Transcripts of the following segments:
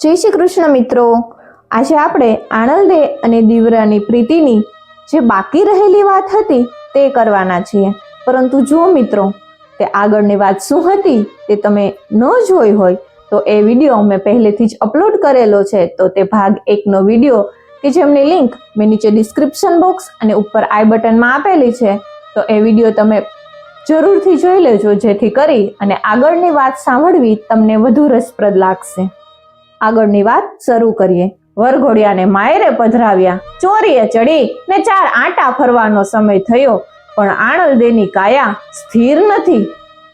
જય શ્રી કૃષ્ણ મિત્રો. આજે આપણે આણંદે અને દીવરાની પ્રીતિની જે બાકી રહેલી વાત હતી તે કરવાના છીએ. પરંતુ જો મિત્રો, તે આગળની વાત શું હતી તે તમે ન જોઈ હોય તો એ વીડિયો મેં પહેલેથી જ અપલોડ કરેલો છે. તો તે ભાગ એકનો વીડિયો કે જેમની લિંક મેં નીચે ડિસ્ક્રિપ્શન બોક્સ અને ઉપર આઈ બટનમાં આપેલી છે. તો એ વીડિયો તમે જરૂરથી જોઈ લેજો જેથી કરી અને આગળની વાત સાંભળવી તમને વધુ રસપ્રદ લાગશે. આગળની વાત શરૂ કરીએ. વરઘોડિયાને માયરે પધરાવ્યા. ચોરીએ ચડી ને ચાર આંટા ફરવાનો સમય થયો, પણ આણલદેની કાયા સ્થિર નથી.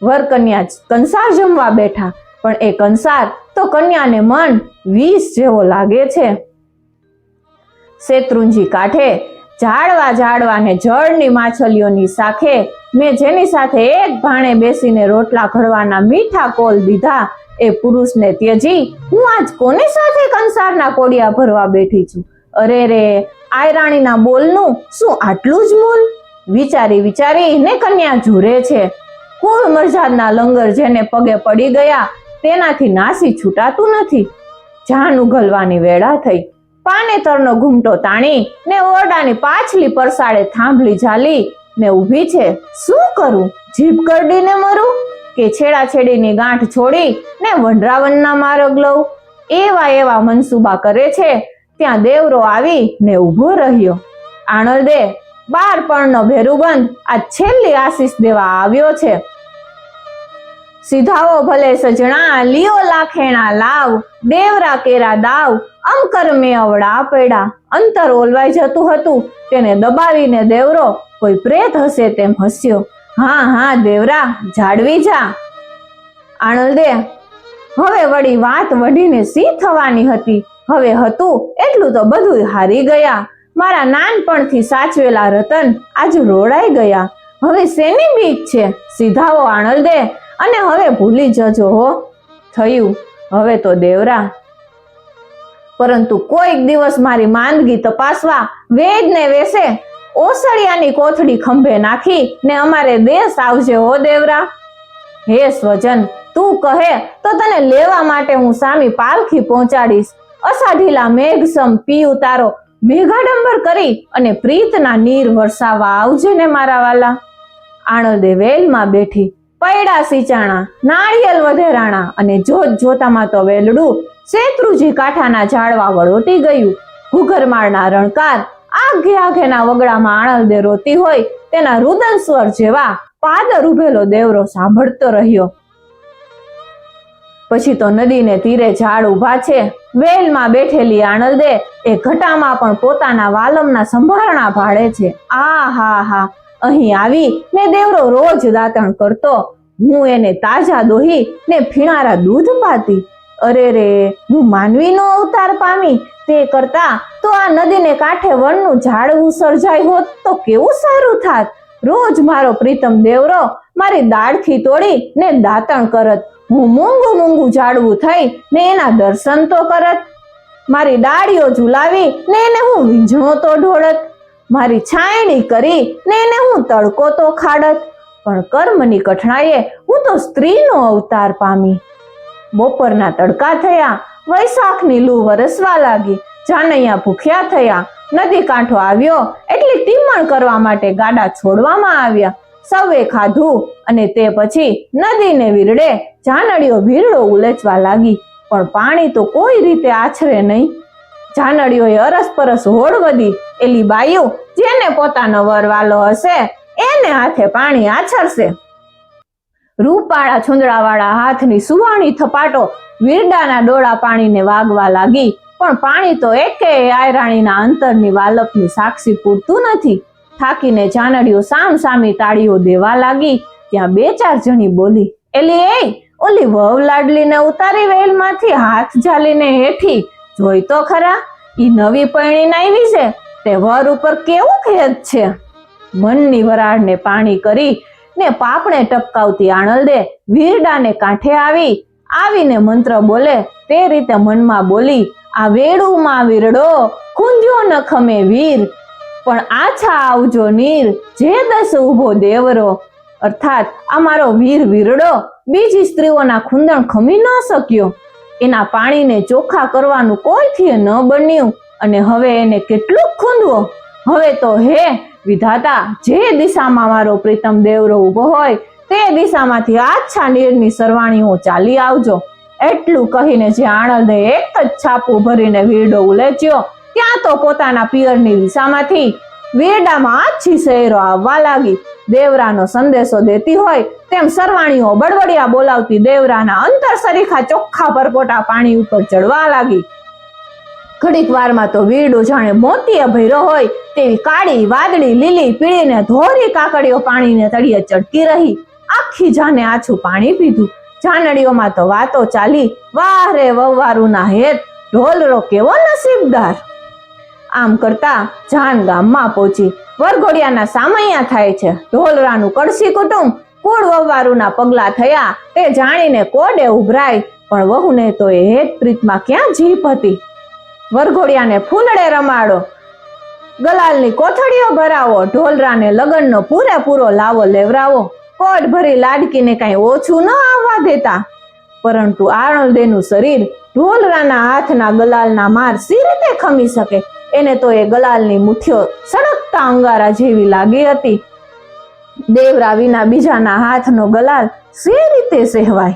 વરકન્યા કંસાર જમવા બેઠા, પણ એ કંસાર તો કન્યાને મન વીસ જેવો લાગે છે. શેત્રુંજી કાંઠે ઝાડવા ઝાડવાને જળની માછલીઓની સાખે મેં જેની સાથે એક ભાણે બેસીને રોટલા ઘડવાના મીઠા કોલ દીધા. એ પુરુષને ત્યજી, હું આજ કોની સાથે કંસારના કોડિયા ભરવા બેઠી છું? અરે રે આયરાણીના બોલનું શું આટલું જ મૂલ વિચારી વિચારી ને કન્યા ઝૂરે છે. કુળ મરજાદના લંગર જેને પગે પડી ગયા, તેનાથી નાસી છૂટાતું નથી. જાન ઉગલવાની વેળા થઈ. પાનેતરનો ઘૂમટો તાણી ને ઓરડાની પાછલી પરસાળે થાંભલી ઝાલી ને ઊભી છે. શું કરું? જીભ કરડીને મરું? કે છેડાછેડીની ગાંઠ છોડી ને વનરાવનના માર્ગ લઉં. એવા એવા મનસુબા કરે છે, ત્યાં દેવરો આવી ને ઊભો રહ્યો. આણંદે બાળપણનો ભેરુબંધ આ છેલ્લી આશીષ દેવા આવ્યો છે. સીધાઓ ભલે સજણા, લિયો લાખેણા લાવ, દેવરા કેરા દાવ અંકર કરમે અવડા પેડા. અંતર ઓલવાઈ જતું હતું, તેને દબાવીને દેવરો, કોઈ પ્રેત હશે તેમ હસ્યો. હા હા, દેવરા, જાળવી જા. આણંદે હવે વળી વાત વઢીને સી થવાની હતી? હવે હતું એટલું તો બધું હારી ગયા. મારા નાનપણથી સાચવેલા રતન આજ રોડાઈ ગયા. હવે શેની બીક છે? સીધાઓ આણંદે અને હવે ભૂલી જજો હો. થયું. હવે તો દેવરા. પરંતુ કોઈક દિવસ મારી માંદગી તપાસવા વેદ ને વેસે. ઓસળિયાની કોથળી ખંભે નાખી ને અમારે દેશ આવજે હો દેવરા. હે સ્વજન, તું કહે તો તને લેવા માટે હું સામી પાલખી પહોંચાડીશ. અષાઢીલા મેઘસમ પી ઉતારો, મેઘાડંબર કરી અને પ્રીતના નીર વરસાવા આવજે ને મારા વાલા. આણંદે વેલમાં બેઠી, પૈડા સિંચાણા નાળિયેલ વધેરાણા અને જોત જોતામાં તો વેલડું. શેત્રુજી કાંઠાના ઝાડવા વળોટી ગયું. ઘુઘરમાળના રણકાર આઘે આઘેના વગડામાં આણંદે રોતી હોય, તેના રુદન સ્વર જેવા પાદર ઉભેલો દેવરો સાંભળતો રહ્યો. પછી તો નદીને તીરે ઝાડ ઊભા છે, વેલમાં બેઠેલી આણલદે એ ઘટામાં પણ પોતાના વાલમના સંભારણા ભાડે છે. આ હા હા, અહીં આવી ને દેવરો રોજ દાતણ કરતો, હું એને તાજા દોહી ને ફીણારા દૂધ પાતી. અરે રે, હું માનવીનો અવતાર પામી તે કરતા તો આ નદીને કાંઠે વનનું ઝાડવું સર્જાય હોત તો કેવું સારું થાત? રોજ મારો પ્રીતમ દેવરો મારી દાળથી તોડી ને દાંતણ કરત. હું મૂંગું મૂંગું ઝાડવું થઈ ને એના દર્શન તો કરત. મારી ડાળીઓ ઝુલાવી ને એને હું વીંઝણો તો ઢોળત. મારી છાયણી કરી ને એને હું તડકો તો ખાડત. પણ કર્મની કઠણાએ હું તો સ્ત્રીનો અવતાર પામી. બપોરના તડકા થયા, વૈશાખની લૂ વરસવા લાગી, જાનૈયા ભૂખ્યા થયા, નદી કાંઠો આવ્યો, એટલે તીમણ કરવા માટે ગાડા છોડવામાં આવ્યા. સૌએ ખાધું અને તે પછી નદીને વીરડે જાનડીઓ વીરડો ઉલેચવા લાગી, પણ પાણી તો કોઈ રીતે આછરે નહીં. જાનડીઓએ અરસપરસ હોડ વધી, એલી બાયું જેને પોતાનો વરવાલો હશે, એને હાથે પાણી આછરશે. રૂપાળા છુંદડાવાળા હાથની સુવાણી થપાટો વીરડાના ડોળા પાણીને વાગવા લાગી. પણ પાણી તો એકે આયરાણીના અંતરની વાલપની સાક્ષી પૂરતું નથી. થાકીને જાનડીઓ સામ સામી તાળીઓ દેવા લાગી. ત્યાં બે ચાર જણી બોલી, એલી એ ઓલી વહુ લાડલીને ઉતારી વેલમાંથી હાથ ઝાલીને હેઠી. જોઈ તો ખરા, ઈ નવી પૈણી આવી છે. તે વર ઉપર કેવું ખેદ છે? મનની વરાળને પાણી કરી ને પાપણે ટપકાવતી આણલદે વીરડાને કાંઠે આવી, આવીને મંત્ર બોલે, તે રીતે મનમાં બોલી, આ વેડુમાં વીરડો, ખૂંદ્યો ન ખમે વીર, પણ આછા આવજો નીર, જે દસ ઊભો દેવરો. અર્થાત, આ મારો વીર વીરડો, બીજી સ્ત્રીઓના ખૂંદણ ખમી ન શક્યો. એના પાણીને ચોખ્ખા કરવાનું કોઈથી ન બન્યું, અને હવે એને કેટલું ખૂંદવો? હવે તો હે વિધાતા જે દિશામાં મારો પ્રીતમ દેવરો ઊભો હોય તે દિશામાંથી આછા નીરની હું ચાલી આવજો. એટલું કહીને જે આણંદે એક જ છાપું ભરીને વીરડો ઉલેચ્યો, ત્યાં તો પોતાના પિયરની દિશામાંથી વીરડામાં આછી શહેરો આવવા લાગી. દેવરાનો સંદેશો દેતી હોય તેમ સરવાણીઓ બડબડિયા બોલાવતી દેવરાના અંતર સરીખા ચોખ્ખા પરપોટા પાણી ઉપર ચડવા લાગી. ઘડીક વારમાં તો વીરડો જાણે મોતી અભયરો હોય, તેવી કાળી, વાદળી, લીલી, પીળી ને ધોરી કાકડીઓ પાણીને તળિયે ચડકી રહી. આખી જાને આછું પાણી પીધું. જાનડીઓમાં તો વાતો ચાલી, વાહ રે વવારુના હેત, ઢોલરો કેવો નસીબદાર. આમ કરતા જાન ગામમાં પહોંચી. વરઘોડિયાના સામૈયા થાય છે. ઢોલરાનું કળશી કુટુંબ, કુળ વવારુના પગલા થયા, તે જાણીને કોડે ઉભરાય. પણ વહુને તો એ હેત પ્રીતમાં ક્યાં જીભ હતી? વરઘોડિયાને ફૂંદડે રમાડો. ગલાલની કોથળીઓ ભરાવો, ઢોલરાને લગનનો પૂરેપૂરો લાવો, લેવરાવો. કોટ ભરી લાડકીને કાંઈ ઓછું ન આવવા દેતા. પરંતુ આણંદેનું શરીર ઢોલરાના હાથના ગલાલના માર સી રીતે ખમી શકે? એને તો એ ગલાલની મુઠ્ઠીઓ સળગતા અંગારા જેવી લાગી હતી. દેવરા વિના બીજાના હાથનો ગલાલ સી રીતે સહેવાય?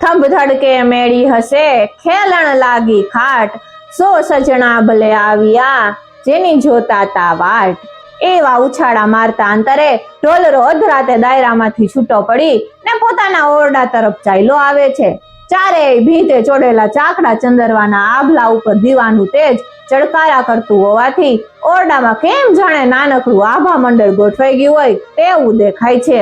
થંભ ધડકે મેળી હશે, ખેલણ લાગી ખાટ. સો સજણા ભલે આવ્યા, જેની જોતા તા વાટ. એવા ઉછાળા મારતા અંતરે ઢોલરો અધરાતે દાયરામાંથી છૂટો પડી ને પોતાના ઓરડા તરફ ચાલ્યો આવે છે. ચારેય ભીતે ચોડેલા ચાકડા ચંદરવાના આભલા ઉપર દીવાનું તેજ ચડકારા કરતું હોવાથી ઓરડામાં કેમ જાણે નાનકડું આભા મંડળ ગોઠવાઈ ગયું હોય તેવું દેખાય છે.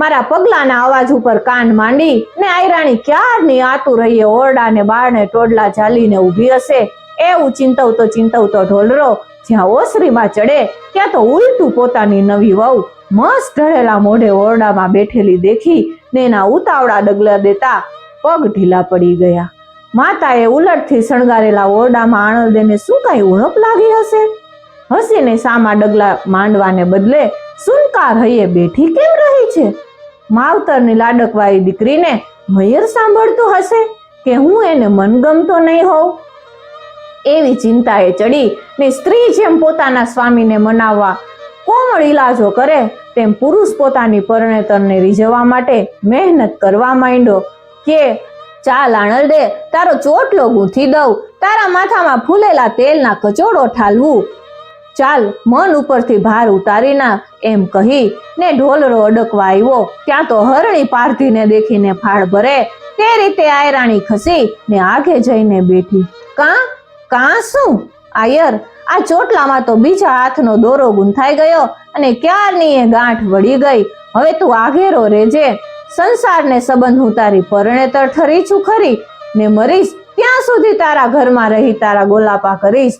મારા પગલાના અવાજ ઉપર કાન માંડી ને આયરાણી ક્યારની આતું રહીએ? ઓરડા ને બારણે ટોડલા ચાલીને ઊભી હશે? એવું ચિંતવતો ચિંતવતો ઢોલરો, જ્યાં ઓસરીમાં ચડે, ત્યાં તો ઉલટું પોતાની નવી વહુ, મસ્ત ઢળેલા મોઢે ઓરડામાં બેઠેલી દેખી ને એના ઉતાવળા ડગલા દેતા પગ ઢીલા પડી ગયા. માતાએ ઉલટથી શણગારેલા ઓરડામાં આણંદેને શું કાંઈ ઉણપ લાગી હશે? હસીને સામા ડગલા માંડવાને બદલે, સુનકાર હૈયે બેઠી કેમ રહી છે? માવતરની લાડકવાળી દીકરીને મયર સાંભળતું હશે કે હું એને મનગમતો નહીં હોઉં? એવી ચિંતાએ ચડી ને સ્ત્રી જેમ પોતાના સ્વામીને મનાવવા કોમળ ઈલાજો કરે, તેમ પુરુષ પોતાની પરણેતરને રીઝવવા માટે મહેનત કરવા માંડ્યો કે, ચાલ આણલદે તારો ચોટલો ગૂંથી દઉં, તારા માથામાં ફૂલેલા તેલના કચોડો ઠાલવું. ચાલ મન ઉપરથી ભાર ઉતારી ના એમ કહી ને ઢોલરો અડકવા આવ્યો. ત્યાં તો હરણી પારધીને દેખીને ફાળ ભરે. તે રીતે આયરાણી ખસી ને આગે જઈને બેઠી. કા? કાં શું? આયર, આ ચોટલામાં તો બીજા હાથનો દોરો ગુંથાઈ ગયો અને ક્યારની એ ગાંઠ વળી ગઈ? હવે તું આઘેરો રેજે. સંસારને સંબંધ હું તારી પરણેતર ઠરી છું ખરી. ને મરીશ, ત્યાં સુધી તારા ઘરમાં રહી તારા ગોલાપા કરીશ.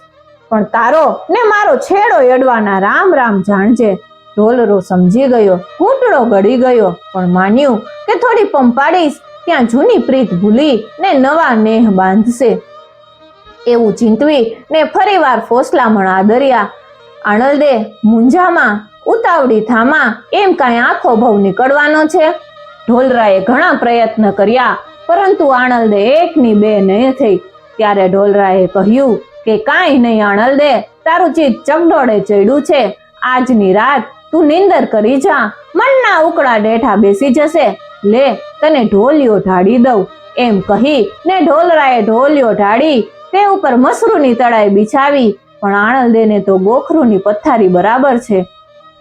પણ તારો ને મારો છેડો એડવાના રામ રામ જાણજે. ઢોલરો સમજી ગયો, ઘૂંટડો ગળી ગયો, પણ માન્યું કે થોડી પંપાડીશ ત્યાં જૂની પ્રીત ભૂલી ને નવા નેહ બાંધશે. એવું ચિંતવી ને ફરીવાર ફોસલામણ આદર્યા. આણલદે મુંજામાં ઉતાવળી થામા, એમ કાંઈ આખો ભવ નીકળવાનો છે? ઢોલરાએ ઘણા પ્રયત્ન કર્યા, પરંતુ આણલદે એકની બે નહીં થઈ. ત્યારે ઢોલરાએ કહ્યું કે કાંઈ નહીં આણલદે તારું ચિત ચગડોળે ચડ્યું છે. આજની રાત તું નિંદર કરી જા. મનના ઉકળા ડેઠા બેસી જશે. લે, તને ઢોલિયો ઢાળી દઉં. એમ કહી ને ઢોલરાએ ઢોલિયો ઢાળી, તે ઉપર મસરૂની તળાઈ બિછાવી. પણ આણલદેને તો ગોખરૂની પથારી બરાબર છે.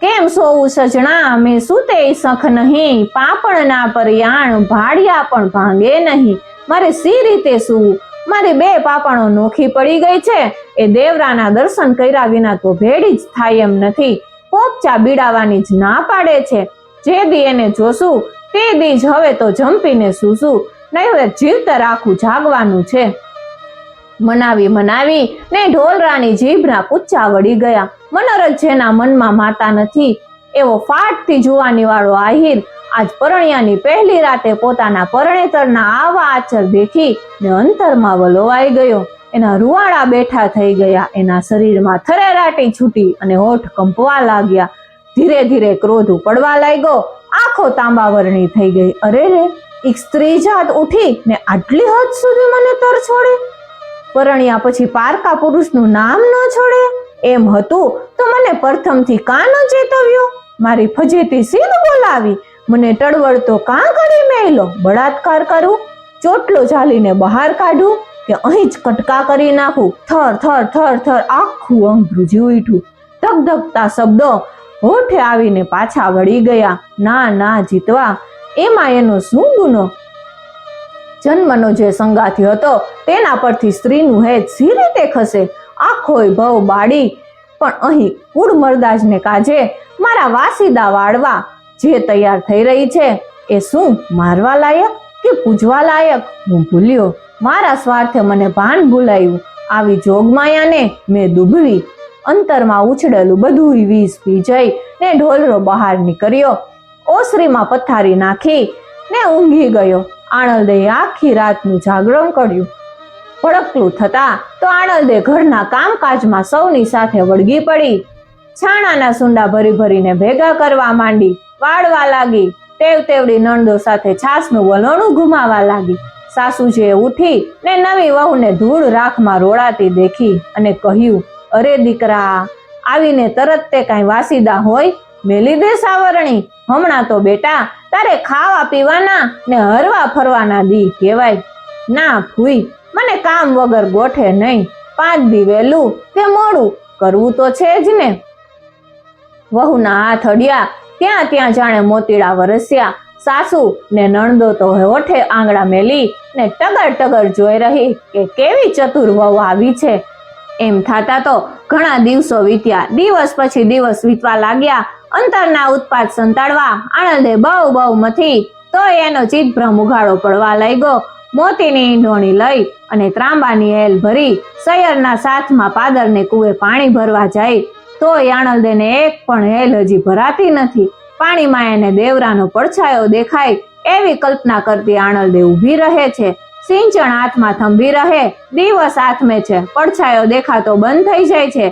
કેમ સોવું સજણા? મેં સુતે સખ નહીં. પાપણના પરિયાણ, ભાડિયા પણ ભાંગે નહીં. મારે સી રીતે સૂવું? મારી બે પાપણો નોખી પડી ગઈ છે. એ દેવરાના દર્શન કર્યા વિના તો ભેડી જ થાય એમ નથી. પોપચા બીડાવાની જ ના પાડે છે. જે દી એને જોશું, તે દી જ હવે તો જંપીને સૂસું નહીં હવે જીવતર આખું જાગવાનું છે. મનાવી મનાવી ને ઢોલરાની જીભના પૂચ્ચા વળી ગયા. મનોરથ જેના મનમાં માતા નથી. એવો ફાટથી જોવાની વાળો આહિર આજ પરણિયાની પહેલી રાતે પોતાના પરણેતરના આવા આચર દેખી ને અંતરમાં વલોવાઈ ગયો. એના રૂવાડા બેઠા થઈ ગયા. એના શરીરમાં થરેરાટી છૂટી અને હોઠ કંપવા લાગ્યા. ધીરે ધીરે ક્રોધ ઉપડવા લાગ્યો. આખો તાંબાવરણી થઈ ગઈ. અરે રે, એક સ્ત્રી જાત ઉઠી ને આટલી હદ સુધી મને તર છોડે? પરણ્યા પછી પારકા પુરુષનું નામ ન છોડે? એમ હતું તો મને પ્રથમથી કાનો ચેતવ્યો? મારી ફજેતી સીધ બોલાવી. મને ટળવળતો કાં કરી મેલો બળાત્કાર કરું? ચોટલો ચાલીને બહાર કાઢું? કે અહીં જ કટકા કરી નાખું? થર થર થર થર, આખું અંગ ધ્રુજી ઉઠ્યું ધગધગતા શબ્દો હોઠે આવીને પાછા વળી ગયા. ના ના, જીતવા. એમાં એનો શું ગુનો? જન્મનો જે સંગાથી હતો, તેના પરથી સ્ત્રીનું હેત સી રીતે ખસે? આખોય ભવ બાળી. પણ અહીં કુળ મરદાજને કાજે મારા વાસીદા વાળવા જે તૈયાર થઈ રહી છે એ શું મારવા લાયક કે પૂજવા લાયક? હું ભૂલ્યો. મારા સ્વાર્થે મને ભાન ભૂલાયું. આવી જોગમાયાને મેં ડૂબવી અંતરમાં ઉછળેલું બધું વીસ પી જઈ ને ઢોલરો બહાર નીકળ્યો. ઓસરીમાં પથારી નાખી ને ઊંઘી ગયો. આણંદે આખી રાતનું જાગરણ કર્યું. ભડકલું થતા તો આણંદે ઘરના કામકાજમાં સૌની સાથે વળગી પડી. છાણાના સુંડા ભરી ભરીને ભેગા કરવા માંડી. વાળવા લાગી. તેવ તેવડી નણદો સાથે છાસનું વલણું ઘુમાવા લાગી. સાસુજીએ ઉઠી ને નવી વહુને ધૂળ રાખમાં રોળાતી દેખી અને કહ્યું, અરે દીકરા, આવીને તરત તે કાંઈ વાસીદા હોય? મેલી દે સાવરણી. હમણાં તો બેટા, તારે ખાવા પીવાના ને હરવા ફરવાના દી કહેવાય. ના ફૂઈ મને કામ વગર ગોઠે નહીં. પાંચ દી વહેલું તે મોડું, કરવું તો છે જ ને. વહુના હાથ અડ્યા ત્યાં ત્યાં જાણે મોતીડા વરસ્યા. સાસુ ને નણદો તો હોઠે આંગળા મેલી ને ટગર ટગર જોઈ રહી કે કેવી ચતુર વહુ આવી છે. એમ થતા તો ઘણા દિવસો વીત્યા. દિવસ પછી દિવસ વીતવા લાગ્યા. અંતરના ઉત્પાદ સંતાડવા આણંદે બહુ બહુ મથી. તો એનો ચિતભ્રમ ઉઘાડો પડવા લાગ્યો. મોતીની ઈંઢોણી લઈ અને ત્રાંબાની એલ ભરી. સૈયરના સાથમાં પાદરને કુએ પાણી ભરવા જાય. તો આણંદેને એક પણ હેલ હજી ભરાતી નથી. પાણીમાં એને દેવરાનો પડછાયો દેખાય એવી કલ્પના કરતી આણંદે ઊભી રહે છે. સિંચણ હાથમાં થંભી રહે, દિવસ હાથમે છે. પડછાયો દેખાતો બંધ થઈ જાય છે.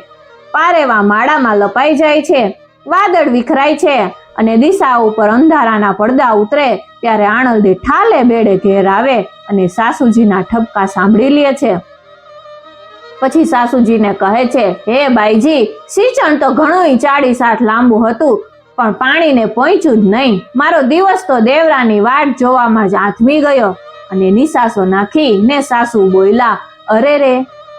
પારેવા માળામાં લપાઈ જાય છે. વાદળ વિખરાય છે અને દિશા ઉપર અંધારાના પડદા ઉતરે ત્યારે આણંદે ઠાલે બેડે ઘેર આવે અને સાસુજીના ઠપકા સાંભળી લે છે. પછી સાસુજીને કહે છે, હે બાઈજી સિંચણ તો ઘણું ચાળી સાઠ લાંબુ હતું, પણ પાણીને પહોંચ્યું જ નહીં. મારો દિવસ તો દેવરાની વાટ જોવામાં જ આથમી ગયો અને નિસાસો નાખી ને સાસુ બોયલા અરે રે,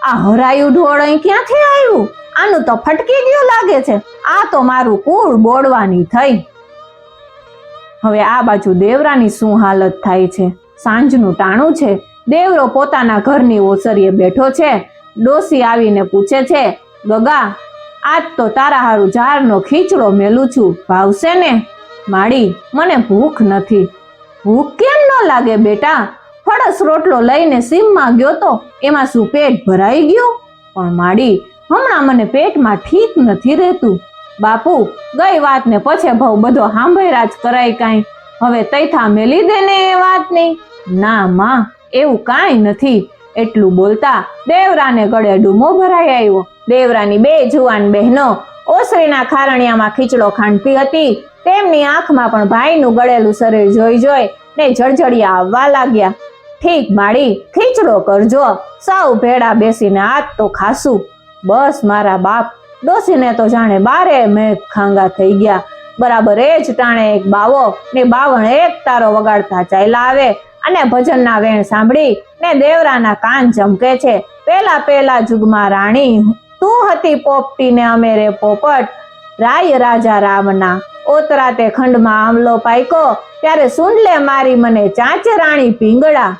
આ હરાયું ઢોળ અહીં ક્યાંથી આવ્યું? આનું તો ફટકી ગયું લાગે છે. આ તો મારું કુળ બોડવાની થઈ. હવે આ બાજુ દેવરાની શું હાલત થાય છે? સાંજનું ટાણું છે. દેવરો પોતાના ઘરની ઓસરીએ બેઠો છે. ડોસી આવીને પૂછે છે, ગગા, આજ તો તારા હારું ઝાડનો ખીચડો મેલું છું, ભાવશે ને? માડી, મને ભૂખ નથી. ભૂખ કેમ ન લાગે બેટા? ફળસ રોટલો લઈને સીમમાં ગયો તો એમાં શું પેટ ભરાઈ ગયું? પણ માડી, હમણાં મને પેટમાં ઠીક નથી રહેતું. બાપુ, ગઈ વાતને પછે ભાવ બધો સાંભળ્યા જ કરાય કાંઈ. હવે તૈથા મેલી દે ને એ વાતની. ના, માં, એવું કાંઈ નથી. એટલું બોલતા દેવરાને ગળે ડૂમો ભરાઈ આવ્યો. દેવરાની બે જુવાન બહેનો ઓસરીના ખારણિયામાં ખીચડો ખાંડતી હતી. તેમની આંખમાં પણ ભાઈનું ગળેલું શરીર જોઈ જોઈ ને જળજળિયા આવવા લાગ્યા. ઠીક માળી, ખીચડો કરજો. સૌ ભેડા બેસીને આજ તો ખાશું. બસ મારા બાપ, ડોસીને તો જાણે બારે મેઘ ખાંગા થઈ ગયા. બરાબર એ જ ટાણે એક બાવો ને બાવણ એક તારો વગાડતા ચાલ્યા આવે. અને ભજનના વેણ સાંભળી ને દેવરાના કાન ચમકે છે. પેલા પેલા જુગમાં રાણી, તું હતી પોપટી ને અમેરે પોપટ. રાય રાજા રામના ઓતરાતે ખંડમાં આમલો પાયકો. ત્યારે સુંડલે મારી મને ચાંચે રાણી પીંગળા.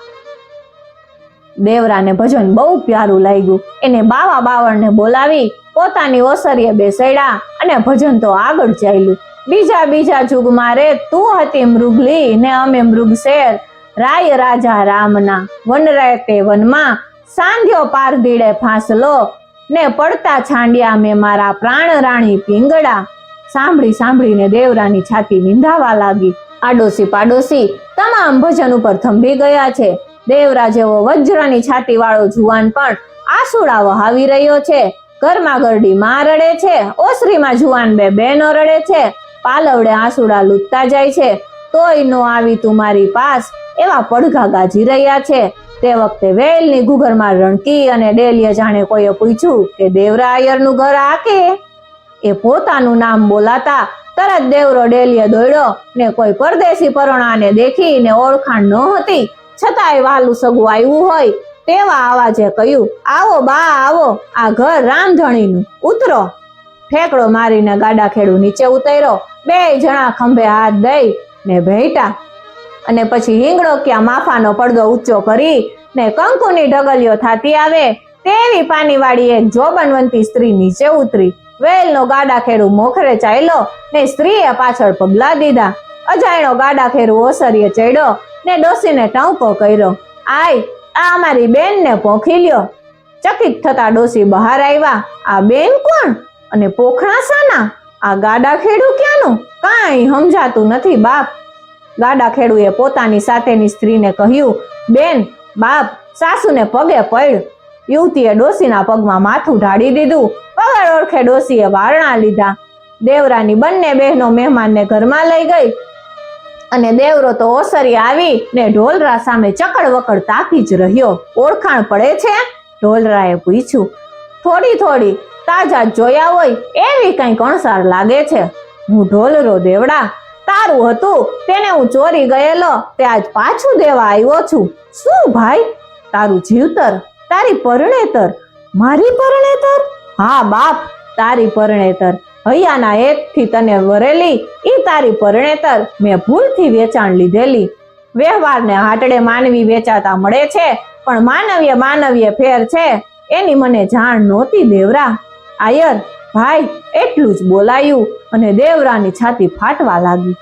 દેવરાને ભજન બહુ પ્યારું લાગ્યું. એને બાવા બાવળને બોલાવી પોતાની ઓસરીએ બેસાડ્યા અને ભજન તો આગળ ચાલ્યું. બીજા બીજા જુગમાં રે, તું હતી મૃગલી ને અમે મૃગશેર. રાય રાજા રામના વનરાય તે વનમાં સાંધ્યો પારધીડે ફાંસલો. ને પડતા છાંડ્યા મેં મારા પ્રાણ રાણી પિંગડા સાંભળી સાંભળીને દેવરાની છાતી વિંધાવા લાગી. આડોશી પાડોશી તમામ ભજન ઉપર થંભી ગયા છે. દેવરા જેવો વજ્રની છાતી વાળો જુવાન પણ આસુડા વહાવી રહ્યો છે. ઘરમાં ગરડી માં રડે છે. ઓસરીમાં જુવાન બે બહેનો રડે છે. પાલવડે આસુડા લૂંટતા જાય છે. તોય નો આવી તું મારી પાસ. એવા પડઘા ગાજી રહ્યા છે. તે વખતે વેલની ઘૂઘરમાં રણકી અને ડેલીએ જાણે કોઈએ પૂછ્યું કે દેવરા આયરનું ઘર આ કે? એ પોતાનું નામ બોલાતા તરત દેવરો ડેલીએ દોડ્યો ને કોઈ પરદેશી પરોણાને દેખીને ઓળખાણ ન હતી. છતાંય વાલું સગું આવ્યું હોય તેવા આવાજે કહ્યું, આવો બા, આવો. આ ઘર રામધણીનું ઉતરો. ઠેકડો મારીને ગાડા ખેડું નીચે ઉતર્યો. બે જણા ખંભે હાથ દઈ ને ભેટા. અને પછી હિંગડો ક્યાં માફાનો પડદો ઊંચો કરી ને કંકુની ઢગલીઓ થાતી આવે, તેવી પાનીવાળી એક જોબનવંતી સ્ત્રી નીચે ઉતરી. વેલનો ગાડા ખેડું મોખરે ચાલ્યો ને સ્ત્રીએ પાછળ પગલા દીધા. અજાયણો ગાડા ખેરું ઓસરીએ ચડ્યો ને ડોસીને ટંકો કર્યો. આય, આ અમારી બેનને પોખી લ્યો. ચકિત થતા ડોસી બહાર આવ્યા. આ બેન કોણ? અને પોખણા સાના આ ગાડા ખેડું ક્યાંનું? કાંઈ સમજાતું નથી, બાપ. ગાડા ખેડુએ પોતાની સાથેની સ્ત્રીને કહ્યું, બેન, બાપ, સાસુને પગે પડ. યુવતીએ ડોસીના પગમાં માથું ઢાળી દીધું. પગાર ઓળખે ડોસીએ વારણા લીધા. દેવરાની બંને બહેનો મહેમાનને ઘરમાં લઈ ગઈ અને દેવરો તો ઓસરી આવી ને ઢોલરા સામે ચકડ વકડ તાકી જ રહ્યો. ઓળખાણ પડે છે? ઢોલરાએ પૂછ્યું. થોડી થોડી તાજા જોયા હોય એવી કઈ કણસાર લાગે છે. હું ઢોલરો દેવડા. તારું હતું, તેને હું ચોરી ગયેલો. તે આજ પાછું દેવા આવ્યો છું. શું ભાઈ? તારું જીવતર, તારી પરણેતર. મારી પરણેતર? હા, બાપ, તારી પરણેતર. હૈયાના એકથી તને વરેલી, ઈ તારી પરણેતર. મેં ભૂલથી વેચાણ લીધેલી. વ્યવહારને હાટડે માનવી વેચાતા મળે છે, પણ માનવીય માનવીય ફેર છે. એની મને જાણ નહોતી દેવરા. આયર, ભાઈ, એટલું જ બોલાયું અને દેવરાની છાતી ફાટવા લાગી.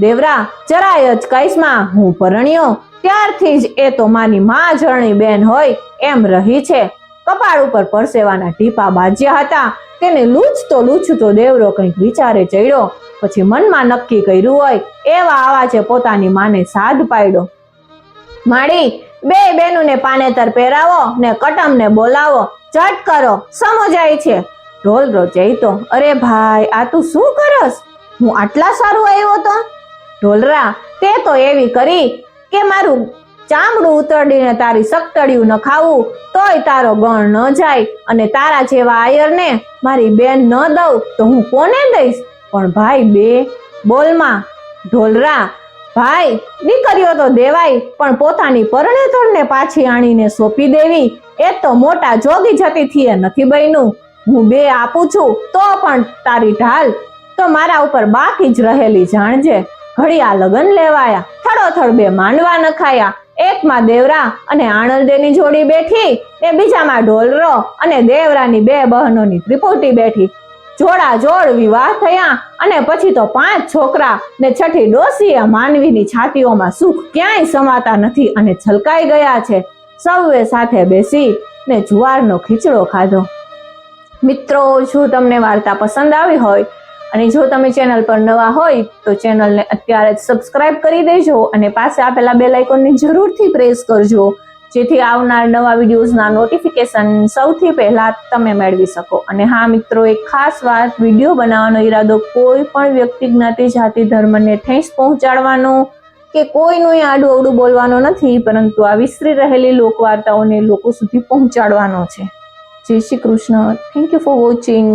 દેવરા, જરાય જ કઈસમાં હું પરણ્યો, ત્યારથી જ એ તો મારી મા જરણી બેન હોય એમ રહી છે. કપાળ ઉપર પરસેવાના ટીપા બાજ્યા હતા. તેને લૂછતો લૂછતો દેવરો કંઈક વિચારે ચડ્યો, પછી મનમાં નક્કી કર્યું હોય, એવા આવાજે પોતાની માને સાધ પાડ્યો. માડી બે બેનુને પાનેતર પહેરાવો ને કટમને બોલાવો ઝટ કરો, સમજાય છે. ઢોલ રો જઈતો અરે ભાઈ, આ તું શું કરસ? હું આટલા સારું આવ્યો તો? ઢોલરા, તે તો એવી કરી કે મારું ચામડું ઉતરડીને તારી સક્તડિયું ન ખાવું, તોય તારો ગણ ન જાય અને તારા જેવા આયરને મારી બેન ન દઉં તો હું કોને દઈશ? પણ ભાઈ બે બોલમાં, ઢોલરા ભાઈ, દીકરીઓ તો દેવાય, પણ પોતાની પરણેતરને પાછી આણીને સોંપી દેવી, એ તો મોટા જોગી જતીથી એ નથી બન્યું. હું બે આપું છું, તો પણ તારી ઢાલ, તો મારા ઉપર બાકી જ રહેલી જાણજે. ઘડિયા લગન લેવાયા, થડોથડ બે માંડવા નખાયા. એકમાં દેવરા અને આણંદેની જોડી બેઠી ને બીજામાં ઢોલરો અને દેવરાની બે બહેનોની ત્રિપુટી બેઠી. જોડા જોડ વિવાહ થયા અને પછી તો પાંચ છોકરા ને છઠ્ઠી ડોસીએ માનવીની છાતીઓમાં સુખ ક્યાંય સમાતા નથી અને છલકાઈ ગયા છે. સૌએ સાથે બેસી ને જુવારનો ખીચડો ખાધો. મિત્રો, જો તમને વાર્તા પસંદ આવી હોય અને જો તમે ચેનલ પર નવા હોય તો ચેનલને અત્યારે જ સબસ્ક્રાઇબ કરી દેજો અને પાસે આપેલા બે આઇકોનને જરૂરથી પ્રેસ કરજો. જેથી આવનાર નવા વિડીયોઝના નોટિફિકેશન સૌથી પહેલા તમે મેળવી શકો. અને હા મિત્રો, એક ખાસ વાત, વીડિયો બનાવવાનો ઈરાદો કોઈ પણ વ્યક્તિ જ્ઞાતિ, જાતિ, ધર્મને ઠેંસ પહોંચાડવાનો કે કોઈનું એ આડું અવડું બોલવાનો નથી, પરંતુ આ વિસરી રહેલી લોકવાર્તાઓને લોકો સુધી પહોંચાડવાનો છે. Jai Shri Krishna. Thank you for watching